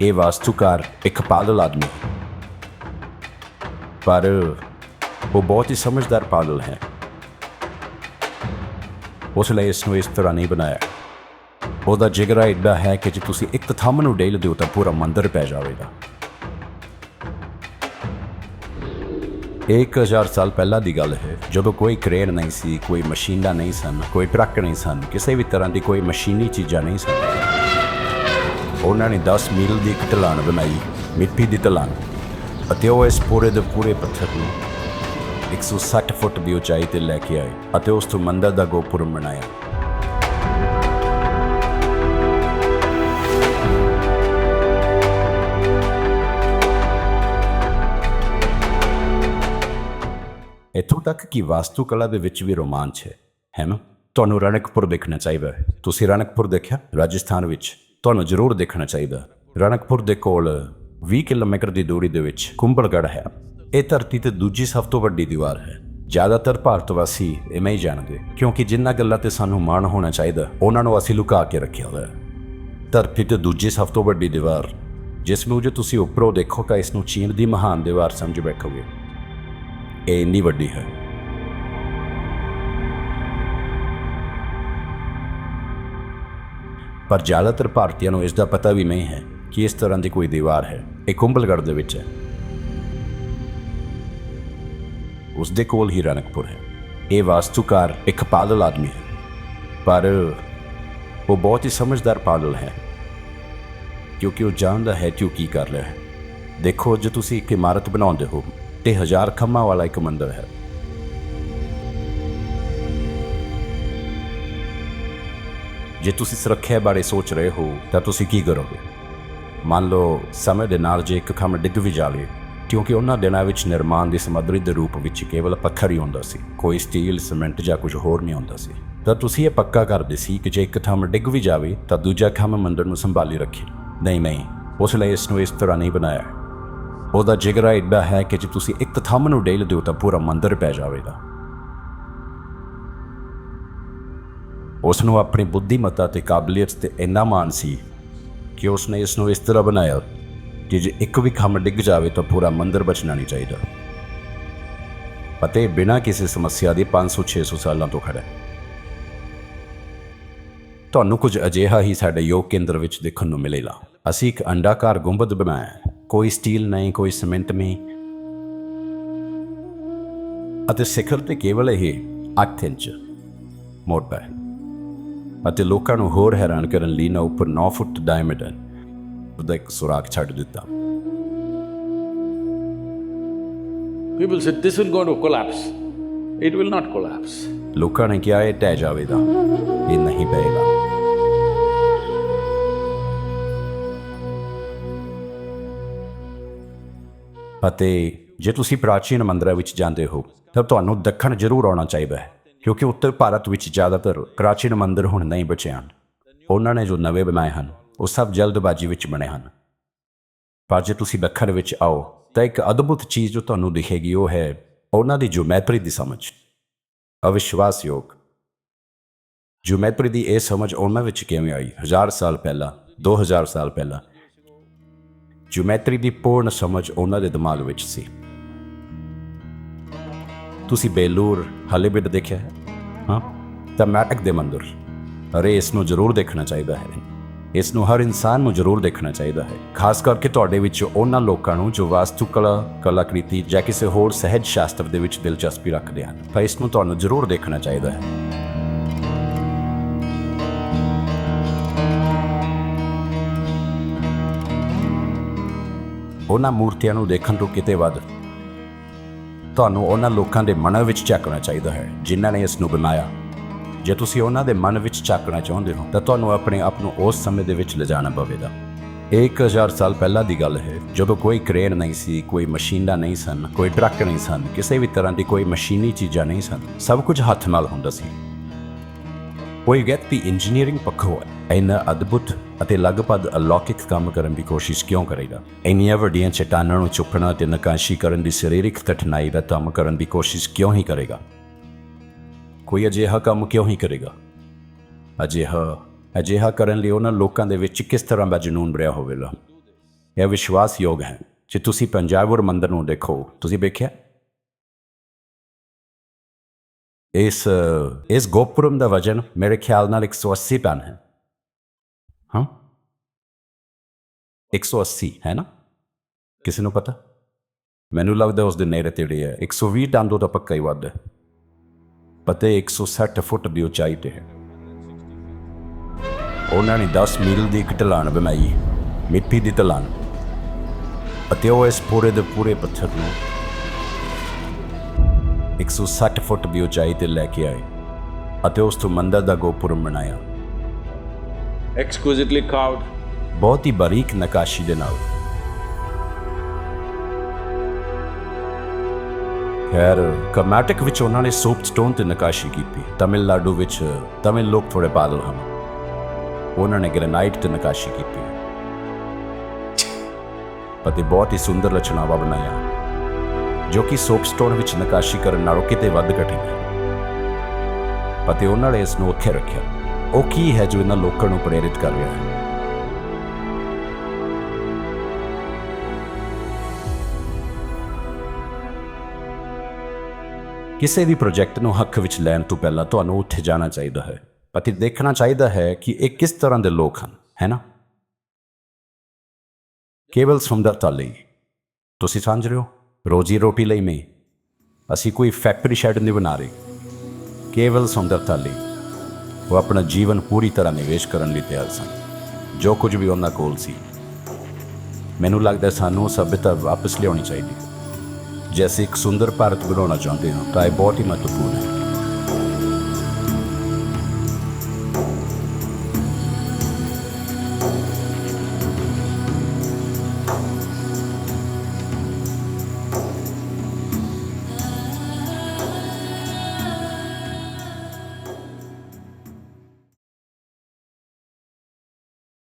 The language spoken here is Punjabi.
ਇਹ ਵਾਸਤੂਕਾਰ ਇੱਕ ਪਾਗਲ ਆਦਮੀ। ਪਰ ਉਹ ਬਹੁਤ ਹੀ ਸਮਝਦਾਰ ਪਾਗਲ ਹੈ। ਉਸ ਲਈ ਇਸ ਨੂੰ ਇਸ ਤਰ੍ਹਾਂ ਨਹੀਂ ਬਣਾਇਆ। ਉਹਦਾ ਜਿਗਰਾ ਇੱਡਾ ਹੈ ਕਿ ਜੇ ਤੁਸੀਂ ਇੱਕ ਥੰਮ ਨੂੰ ਡੇਲ ਦਿਓ ਤਾਂ ਪੂਰਾ ਮੰਦਰ ਪੈ ਜਾਵੇਗਾ। 1000 ਸਾਲ ਪਹਿਲਾਂ ਦੀ ਗੱਲ ਹੈ, ਜਦੋਂ ਕੋਈ ਕ੍ਰੇਨ ਨਹੀਂ ਸੀ, ਕੋਈ ਮਸ਼ੀਨਾਂ ਨਹੀਂ ਸਨ, ਕੋਈ ਟਰੱਕ ਨਹੀਂ ਸਨ, ਕਿਸੇ ਵੀ ਤਰ੍ਹਾਂ ਦੀ ਕੋਈ ਮਸ਼ੀਨੀ ਚੀਜ਼ਾਂ ਨਹੀਂ ਸਨ। ਉਹਨਾਂ ਨੇ 10 ਮੀਲ ਦੀ ਇੱਕ ਢਲਾਣ ਬਣਾਈ, ਮਿੱਟੀ ਦੀ ਢਲਾਣ ਅਤੇ ਉਹ ਇਸ ਪੂਰੇ ਦੇ ਪੂਰੇ ਪੱਥਰ ਨੂੰ 160 ਫੁੱਟ ਦੀ ਉਚਾਈ ਤੇ ਲੈ ਕੇ ਆਏ ਅਤੇ ਉਸ ਤੋਂ ਮੰਦਰ ਦਾ ਗੋਪੁਰਮ ਬਣਾਇਆ। ਇੱਥੋਂ ਤੱਕ ਕਿ ਵਾਸਤੂ ਕਲਾ ਦੇ ਵਿੱਚ ਵੀ ਰੋਮਾਂਚ ਹੈ ਹੈ ਨਾ? ਤੁਹਾਨੂੰ ਰਣਕਪੁਰ ਦੇਖਣਾ ਚਾਹੀਦਾ ਹੈ। ਤੁਸੀਂ ਰਣਕਪੁਰ ਦੇਖਿਆ? ਰਾਜਸਥਾਨ ਵਿੱਚ। ਤੁਹਾਨੂੰ ਜ਼ਰੂਰ ਦੇਖਣਾ ਚਾਹੀਦਾ। ਰਣਕਪੁਰ ਦੇ ਕੋਲ 20 ਕਿਲੋਮੀਟਰ ਦੀ ਦੂਰੀ ਦੇ ਵਿੱਚ ਕੁੰਭਲਗੜ੍ਹ ਹੈ। ਇਹ ਧਰਤੀ ਤੇ ਦੂਜੀ ਸਭ ਤੋਂ ਵੱਡੀ ਦੀਵਾਰ ਹੈ। ਜ਼ਿਆਦਾਤਰ ਭਾਰਤ ਵਾਸੀ ਇਵੇਂ ਹੀ ਜਾਣਦੇ, ਕਿਉਂਕਿ ਜਿੰਨਾ ਗੱਲਾਂ ਤੇ ਸਾਨੂੰ ਮਾਣ ਹੋਣਾ ਚਾਹੀਦਾ, ਉਹਨਾਂ ਨੂੰ ਅਸੀਂ ਲੁਕਾ ਕੇ ਰੱਖਿਆ ਹੋਇਆ ਹੈ। ਧਰਤੀ ਤੇ ਦੂਜੀ ਸਭ ਤੋਂ ਵੱਡੀ ਦੀਵਾਰ, ਜਿਸ ਨੂੰ ਜੇ ਤੁਸੀਂ ਉੱਪਰੋਂ ਦੇਖੋ ਤਾਂ ਇਸ ਨੂੰ ਚੀਨ ਦੀ ਮਹਾਨ ਦੀਵਾਰ ਸਮਝ ਬੈਠੋਗੇ। ਇਹ ਇੰਨੀ ਵੱਡੀ ਹੈ। ਪਰ ਜ਼ਿਆਦਾਤਰ ਭਾਰਤੀਆਂ ਨੂੰ ਇਸ ਦਾ ਪਤਾ ਵੀ ਨਹੀਂ ਹੈ ਕਿ ਇਸ ਤਰ੍ਹਾਂ ਦੀ ਕੋਈ ਦੀਵਾਰ ਹੈ। ਇਹ ਕੁੰਭਲਗੜ੍ਹ ਦੇ ਵਿੱਚ ਹੈ। ਉਸ ਦੇ ਕੋਲ ਹੀ ਰਣਕਪੁਰ ਹੈ। ਇਹ ਵਾਸਤੂਕਾਰ ਇੱਕ ਪਾਗਲ ਆਦਮੀ ਹੈ। ਪਰ ਉਹ ਬਹੁਤ ਹੀ ਸਮਝਦਾਰ ਪਾਗਲ ਹੈ। ਕਿਉਂਕਿ ਉਹ ਜਾਣਦਾ ਹੈ ਕਿ ਉਹ ਕੀ ਕਰ ਰਿਹਾ ਹੈ। ਦੇਖੋ, ਜੇ ਤੁਸੀਂ ਇੱਕ ਇਮਾਰਤ ਬਣਾਉਂਦੇ ਹੋ, ਤੇ ਹਜ਼ਾਰ ਖੰਮਾਂ ਵਾਲਾ ਇੱਕ ਮੰਦਰ ਹੈ। ਜੇ ਤੁਸੀਂ ਸੁਰੱਖਿਆ ਬਾਰੇ ਸੋਚ ਰਹੇ ਹੋ, ਤਾਂ ਤੁਸੀਂ ਕੀ ਕਰੋਗੇ? ਮੰਨ ਲਓ, ਸਮੇਂ ਦੇ ਨਾਲ ਜੇ ਇੱਕ ਖੰਮ ਡਿੱਗ ਵੀ ਜਾਵੇ, ਕਿਉਂਕਿ ਉਹਨਾਂ ਦਿਨਾਂ ਵਿੱਚ ਨਿਰਮਾਣ ਦੀ ਸਮੱਗਰੀ ਦੇ ਰੂਪ ਵਿੱਚ ਕੇਵਲ ਪੱਥਰ ਹੀ ਹੁੰਦਾ ਸੀ, ਕੋਈ ਸਟੀਲ, ਸੀਮੈਂਟ ਜਾਂ ਕੁਝ ਹੋਰ ਨਹੀਂ ਹੁੰਦਾ ਸੀ। ਤਾਂ ਤੁਸੀਂ ਇਹ ਪੱਕਾ ਕਰਦੇ ਸੀ ਕਿ ਜੇ ਇੱਕ ਥੰਮ ਡਿੱਗ ਵੀ ਜਾਵੇ, ਤਾਂ ਦੂਜਾ ਖੰਮ ਮੰਦਰ ਨੂੰ ਸੰਭਾਲੀ ਰੱਖੇ। ਨਹੀਂ ਨਹੀਂ, ਉਸ ਲਈ ਇਸ ਨੂੰ ਇਸ ਤਰ੍ਹਾਂ ਨਹੀਂ ਬਣਾਇਆ। ਉਹਦਾ ਜਿਗਰਾ ਇੱਡਾ ਹੈ ਕਿ ਜੇ ਤੁਸੀਂ ਇੱਕ ਥੰਮ ਨੂੰ ਡੇਲ ਦਿਓ, ਤਾਂ ਪੂਰਾ ਮੰਦਰ ਪੈ ਜਾਵੇਗਾ। ਉਸ ਨੂੰ ਆਪਣੀ ਬੁੱਧੀਮਤਾ ਤੇ ਕਾਬਲੀਅਤ ਤੇ ਇੰਨਾ ਮਾਣ ਸੀ ਕਿ ਉਸ ਨੇ ਇਸ ਨੂੰ ਇਸ ਤਰ੍ਹਾਂ ਬਣਾਇਆ ਕਿ ਜੇ ਇੱਕ ਵੀ ਖੰਭ ਡਿੱਗ ਜਾਵੇ ਤਾਂ ਪੂਰਾ ਮੰਦਰ ਬਚਣਾ ਨਹੀਂ ਚਾਹੀਦਾ। ਅਤੇ ਬਿਨਾਂ ਕਿਸੇ ਸਮੱਸਿਆ ਦੇ 500 600 ਸਾਲਾਂ ਤੋਂ ਖੜਾ ਹੈ। ਤੁਹਾਨੂੰ ਕੁਝ ਅਜਿਹਾ ਹੀ ਸਾਡੇ ਯੋਗ ਕੇਂਦਰ ਵਿੱਚ ਦੇਖਣ ਨੂੰ ਮਿਲੇਗਾ। ਅਸੀਂ ਇੱਕ ਅੰਡਾਕਾਰ ਗੁੰਬਦ ਬਣਾਇਆ ਕੋਈ ਸਟੀਲ ਨਹੀਂ, ਕੋਈ ਸੀਮੈਂਟ ਨਹੀਂ। ਅਤੇ ਸਿਖਰ ਤੇ ਕੇਵਲ ਇਹ 8 ਇੰਚ ਮੋਟਾ ਹੈ। ਅਤੇ ਲੋਕਾਂ ਨੂੰ ਹੋਰ ਹੈਰਾਨ ਕਰਨ ਲਈ ਨਾ ਉੱਪਰ 9 ਫੁੱਟ ਡਾਇਮੀਟਰ ਉਹਦਾ ਇੱਕ ਸੁਰਾਖ ਛੱਡ ਦਿੱਤਾ People said this will go to collapse. It will not collapse. ਲੋਕਾਂ ਨੇ ਕਿਹਾ ਇਹ ਟਹਿ ਜਾਵੇਗਾ ਇਹ ਨਹੀਂ ਪਏਗਾ ਅਤੇ ਜੇ ਤੁਸੀਂ ਪ੍ਰਾਚੀਨ ਮੰਦਰਾਂ ਵਿੱਚ ਜਾਂਦੇ ਹੋ ਤਾਂ ਤੁਹਾਨੂੰ ਦੱਖਣ ਜ਼ਰੂਰ ਆਉਣਾ ਚਾਹੀਦਾ ਹੈ ਕਿਉਂਕਿ ਉੱਤਰ ਭਾਰਤ ਵਿੱਚ ਜ਼ਿਆਦਾਤਰ ਪ੍ਰਾਚੀਨ ਮੰਦਿਰ ਹੁਣ ਨਹੀਂ ਬਚੇ ਹਨ। ਉਹਨਾਂ ਨੇ ਜੋ ਨਵੇਂ ਬਣਾਏ ਹਨ, ਉਹ ਸਭ ਜਲਦਬਾਜ਼ੀ ਵਿੱਚ ਬਣੇ ਹਨ। ਪਰ ਜੇ ਤੁਸੀਂ ਦੱਖਣ ਵਿੱਚ ਆਓ, ਤਾਂ ਇੱਕ ਅਦਭੁਤ ਚੀਜ਼ ਜੋ ਤੁਹਾਨੂੰ ਦਿਖੇਗੀ, ਉਹ ਹੈ ਉਹਨਾਂ ਦੀ ਜਿਓਮੈਟਰੀ ਦੀ ਸਮਝ। ਅਵਿਸ਼ਵਾਸਯੋਗ। ਜਿਓਮੈਟਰੀ ਦੀ ਇਹ ਸਮਝ ਉਹਨਾਂ ਵਿੱਚ ਕਿਵੇਂ ਆਈ? ਹਜ਼ਾਰ ਸਾਲ ਪਹਿਲਾਂ 2000 ਸਾਲ ਪਹਿਲਾਂ। ਜਿਓਮੈਟਰੀ ਦੀ ਪੂਰਨ ਸਮਝ ਉਹਨਾਂ ਦੇ ਦਿਮਾਗ ਵਿੱਚ ਸੀ। ਤੁਸੀਂ ਬੇਲੂਰ ਹਲੇ ਬਿੱਡ ਦੇਖਿਆ ਹੈ? ਹਾਂ? ਤਾਂ ਮੈਟਕ ਦੇ ਮੰਦਰ। ਅਰੇ ਇਸ ਨੂੰ ਜ਼ਰੂਰ ਦੇਖਣਾ ਚਾਹੀਦਾ ਹੈ। ਇਸ ਨੂੰ ਹਰ ਇਨਸਾਨ ਨੂੰ ਜ਼ਰੂਰ ਦੇਖਣਾ ਚਾਹੀਦਾ ਹੈ। ਖਾਸ ਕਰਕੇ ਤੁਹਾਡੇ ਵਿੱਚ ਉਹਨਾਂ ਲੋਕਾਂ ਨੂੰ ਜੋ ਵਾਸਤੂ ਕਲਾ ਕਲਾਕ੍ਰਿਤੀ ਜਾਂ ਕਿਸੇ ਹੋਰ ਸਹਿਜ ਸ਼ਾਸਤਰ ਦੇ ਵਿੱਚ ਦਿਲਚਸਪੀ ਰੱਖਦੇ ਹਨ। ਤਾਂ ਇਸ ਨੂੰ ਤੁਹਾਨੂੰ ਜ਼ਰੂਰ ਦੇਖਣਾ ਚਾਹੀਦਾ ਹੈ। ਉਹਨਾਂ ਮੂਰਤੀਆਂ ਨੂੰ ਦੇਖਣ ਤੋਂ ਕਿਤੇ ਵੱਧ ਤੁਹਾਨੂੰ ਉਹਨਾਂ ਲੋਕਾਂ ਦੇ ਮਨਾਂ ਵਿੱਚ ਝਾਕਣਾ ਚਾਹੀਦਾ ਹੈ, ਜਿਨ੍ਹਾਂ ਨੇ ਇਸ ਨੂੰ ਬਣਾਇਆ। ਜੇ ਤੁਸੀਂ ਉਹਨਾਂ ਦੇ ਮਨ ਵਿੱਚ ਝਾਕਣਾ ਚਾਹੁੰਦੇ ਹੋ, ਤਾਂ ਤੁਹਾਨੂੰ ਆਪਣੇ ਆਪ ਨੂੰ ਉਸ ਸਮੇਂ ਦੇ ਵਿੱਚ ਲਿਜਾਣਾ ਪਵੇਗਾ। 1000 ਸਾਲ ਪਹਿਲਾਂ ਦੀ ਗੱਲ ਹੈ, ਜਦੋਂ ਕੋਈ ਕ੍ਰੇਨ ਨਹੀਂ ਸੀ, ਕੋਈ ਮਸ਼ੀਨਾਂ ਨਹੀਂ ਸਨ, ਕੋਈ ਟਰੱਕ ਨਹੀਂ ਸਨ, ਕਿਸੇ ਵੀ ਤਰ੍ਹਾਂ ਦੀ ਕੋਈ ਮਸ਼ੀਨੀ ਚੀਜ਼ਾਂ ਨਹੀਂ ਸਨ। ਸਭ ਕੁਝ ਹੱਥ ਨਾਲ ਹੁੰਦਾ ਸੀ। ਕੋਈ ਵਿਅਕਤੀ ਇੰਜੀਨੀਅਰਿੰਗ ਪੱਖੋਂ ਇੰਨਾ ਅਦਭੁਤ ਅਤੇ ਲਗਭਗ ਅਲੌਕਿਕ ਕੰਮ ਕਰਨ ਦੀ ਕੋਸ਼ਿਸ਼ ਕਿਉਂ ਕਰੇਗਾ? ਇੰਨੀਆਂ ਵੱਡੀਆਂ ਚਟਾਨਾਂ ਨੂੰ ਚੁੱਕਣਾ ਤੇ ਨਕਾਸ਼ੀ ਕਰਨ ਦੀ ਸਰੀਰਕ ਕਠਿਨਾਈ ਦਾ ਕੰਮ ਕਰਨ ਦੀ ਕੋਸ਼ਿਸ਼ ਕਿਉਂ ਹੀ ਕਰੇਗਾ? ਕੋਈ ਅਜਿਹਾ ਕੰਮ ਕਿਉਂ ਹੀ ਕਰੇਗਾ? ਅਜਿਹਾ ਅਜਿਹਾ ਕਰਨ ਲਈ ਉਹਨਾਂ ਲੋਕਾਂ ਦੇ ਵਿੱਚ ਕਿਸ ਤਰ੍ਹਾਂ ਦਾ ਜਨੂਨ ਭਰਿਆ ਹੋਵੇਗਾ? ਇਹ ਵਿਸ਼ਵਾਸਯੋਗ ਹੈ। ਜੇ ਤੁਸੀਂ ਪੰਜਾਬ ਮੰਦਰ ਨੂੰ ਦੇਖੋ, ਤੁਸੀਂ ਵੇਖਿਆ? ਇਸ ਇਸ ਗੋਪੁਰਮ ਦਾ ਵਜਨ ਮੇਰੇ ਖਿਆਲ ਨਾਲ 180 ਟਨ ਹੈ। ਹਾਂ? 180 ਹੈ ਨਾ? ਕਿਸੇ ਨੂੰ ਪਤਾ? ਮੈਨੂੰ ਲੱਗਦਾ ਉਸ ਦੇ ਨੇੜੇ ਤੇੜੇ ਹੈ। 120 ਟਨ ਤੋਂ ਤਾਂ ਪੱਕਾ ਹੀ ਵੱਧ ਹੈ। ਪਤੇ 160 ਫੁੱਟ ਦੀ ਉਚਾਈ ਤੇ ਹੈ। ਉਹਨਾਂ ਨੇ 10 ਮੀਲ ਦੀ ਇੱਕ ਢਲਾਨ ਬਣਾਈ ਮਿੱਟੀ ਦੀ ਢਲਾਨ। ਅਤੇ ਉਹ ਇਸ ਪੂਰੇ ਦੇ ਪੂਰੇ ਪੱਥਰ ਨੂੰ 160 ਫੁੱਟ ਦੀ ਉਚਾਈ ਤੇ ਲੈ ਕੇ ਆਏ ਅਤੇ ਉਸ ਤੋਂ ਮੰਦਰ ਦਾ ਗੋਪੁਰਮ ਬਣਾਇਆ। Exquisitely carved. ਬਹੁਤ ਹੀ ਬਾਰੀਕ ਨਕਾਸ਼ੀ ਦੇ ਨਾਲ। ਖੈਰ ਕਰਨਾਟਕ ਵਿੱਚ ਉਹਨਾਂ ਨੇ ਸੋਪ ਸਟੋਨ ਤੇ ਨਕਾਸ਼ੀ ਕੀਤੀ। ਤਮਿਲਨਾਡੂ ਵਿੱਚ ਤਮਿਲ ਲੋਕ ਥੋੜੇ ਬਾਦਲ ਹਨ। ਉਹਨਾਂ ਨੇ ਗ੍ਰੇਨਾਈਟ ਤੇ ਨਕਾਸ਼ੀ ਕੀਤੀ। ਅਤੇ ਬਹੁਤ ਹੀ ਸੁੰਦਰ ਰਚਨਾਵਾ ਬਣਾਇਆ। ਜੋ ਕਿ ਸੋਪਸਟੋਨ ਵਿੱਚ ਨਕਾਸ਼ੀ ਕਰਨ ਨਾਲੋਂ ਕਿਤੇ ਵੱਧ ਕਠਿਨ ਹੈ। ਅਤੇ ਉਹਨਾਂ ਨੇ ਇਸ ਨੂੰ ਉੱਥੇ ਰੱਖਿਆ। ਉਹ ਕੀ ਹੈ ਜੋ ਇਹਨਾਂ ਲੋਕਾਂ ਨੂੰ ਪ੍ਰੇਰਿਤ ਕਰ ਰਿਹਾ ਹੈ? ਕਿਸੇ ਵੀ ਪ੍ਰੋਜੈਕਟ ਨੂੰ ਹੱਕ ਵਿੱਚ ਲੈਣ ਤੋਂ ਪਹਿਲਾਂ ਤੁਹਾਨੂੰ ਉੱਥੇ ਜਾਣਾ ਚਾਹੀਦਾ ਹੈ ਅਤੇ ਦੇਖਣਾ ਚਾਹੀਦਾ ਹੈ ਕਿ ਇਹ ਕਿਸ ਤਰ੍ਹਾਂ ਦੇ ਲੋਕ ਹਨ, ਹੈ ਨਾ? ਕੇਵਲ ਸੁੰਦਰਤਾ ਲਈ। ਤੁਸੀਂ ਸਮਝ ਰਹੇ ਹੋ? ਰੋਜੀ ਰੋਟੀ ਲਈ ਨਹੀਂ। ਅਸੀਂ ਕੋਈ ਫੈਕਟਰੀ ਸ਼ੈਡ ਨਹੀਂ ਬਣਾ ਰਹੇ। ਕੇਵਲ ਸੁੰਦਰਤਾ ਲਈ। ਉਹ ਆਪਣਾ ਜੀਵਨ ਪੂਰੀ ਤਰ੍ਹਾਂ ਨਿਵੇਸ਼ ਕਰਨ ਲਈ ਤਿਆਰ ਸਨ। ਜੋ ਕੁਝ ਵੀ ਉਹਨਾਂ ਕੋਲ ਸੀ। ਮੈਨੂੰ ਲੱਗਦਾ ਸਾਨੂੰ ਉਹ ਵਾਪਸ ਲਿਆਉਣੀ ਚਾਹੀਦੀ। ਹੈ ਜੇ ਅਸੀਂ ਇੱਕ ਸੁੰਦਰ ਭਾਰਤ ਬਣਾਉਣਾ ਚਾਹੁੰਦੇ ਹਾਂ, ਤਾਂ ਇਹ ਬਹੁਤ ਹੀ ਮਹੱਤਵਪੂਰਨ ਹੈ।